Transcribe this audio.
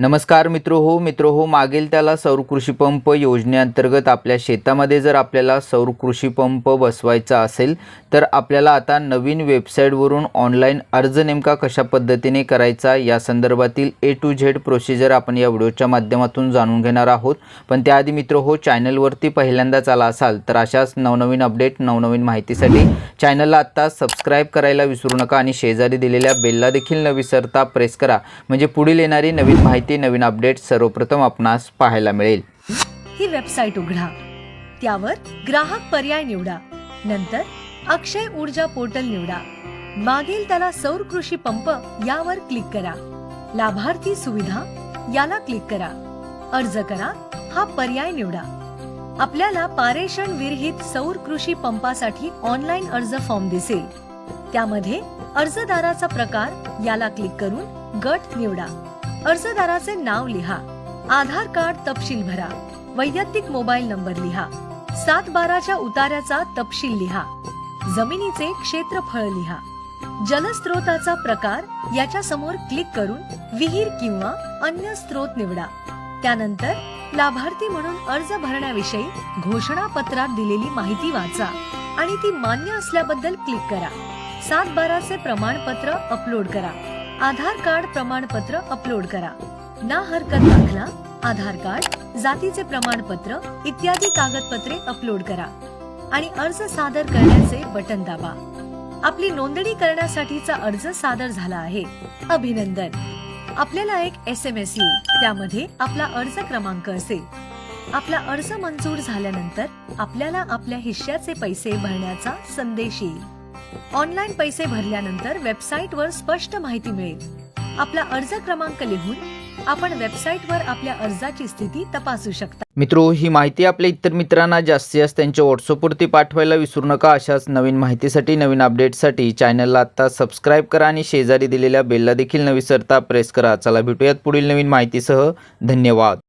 नमस्कार मित्र हो मित्र हो मागील त्याला सौर कृषी पंप योजनेअंतर्गत आपल्या शेतामध्ये जर आपल्याला सौर कृषी पंप बसवायचा असेल तर आपल्याला आता नवीन वेबसाईटवरून ऑनलाईन अर्ज नेमका कशा पद्धतीने करायचा या संदर्भातील ए टू झेड प्रोसिजर आपण या व्हिडिओच्या माध्यमातून जाणून घेणार आहोत. पण त्याआधी मित्र हो चॅनलवरती पहिल्यांदाच आला असाल तर अशाच नवनवीन अपडेट नवनवीन माहितीसाठी चॅनलला आत्ता सबस्क्राईब करायला विसरू नका आणि शेजारी दिलेल्या बेलला देखील न विसरता प्रेस करा. म्हणजे पुढील येणारी नवीन माहिती नवीन अपडेट सर्वप्रथम आपणास पाहायला मिळेल. ही वेबसाईट उघडा. त्यावर ग्राहक पर्याय निवडा. नंतर अक्षय ऊर्जा पोर्टल निवडा. मागील त्याला सौर कृषी पंप यावर क्लिक करा. लाभार्थी सुविधा याला क्लिक करा. अर्ज करा हा पर्याय निवडा. आपल्याला पारेषण विरहित सौर कृषी पंपासाठी ऑनलाईन अर्ज फॉर्म दिसेल. त्यामध्ये अर्जदाराचा प्रकार याला क्लिक करून गट निवडा. अर्जदाराचे नाव लिहा. आधार कार्ड तपशील भरा. वैयक्तिक मोबाईल नंबर लिहा. सात बाराच्या उतार्याचा तपशील लिहा. जमिनीचे क्षेत्रफळ लिहा. जलस्रोताचा प्रकार याच्या समोर क्लिक करून विहीर किंवा अन्य स्रोत निवडा. त्यानंतर लाभार्थी म्हणून अर्ज भरण्याविषयी घोषणापत्रात दिलेली माहिती वाचा आणि ती मान्य असल्याबद्दल क्लिक करा. सात बाराचे प्रमाणपत्र अपलोड करा. आधार कार्ड प्रमाणपत्र अपलोड करा. ना हरकत दाखला आधार कार्ड जातीचे प्रमाणपत्र इत्यादी कागदपत्रे अपलोड करा. आणि अर्ज सादर करण्याचे बटन दाबा. आपली नोंदणी करण्यासाठीचा अर्ज सादर झाला आहे. अभिनंदन. आपल्याला एक एस एम एस येईल. त्यामध्ये आपला अर्ज क्रमांक असेल. आपला अर्ज मंजूर झाल्यानंतर आपल्याला आपल्या हिश्श्याचे पैसे भरण्याचा संदेश येईल. ऑनलाईन पैसे भरल्यानंतर वेबसाईटवर स्पष्ट माहिती मिळेल. आपला अर्ज क्रमांक लिहून आपण वेबसाईटवर आपल्या अर्जाची स्थिती तपासू शकता. मित्रो ही माहिती आपल्या इतर मित्रांना जास्तीत जास्त त्यांच्या व्हॉट्सअपवरती पाठवायला विसरू नका. अशाच नवीन माहितीसाठी नवीन अपडेटसाठी चॅनलला आत्ता सबस्क्राईब करा आणि शेजारी दिलेल्या बेलला देखील न विसरता प्रेस करा. चला भेटूयात पुढील नवीन माहितीसह. धन्यवाद.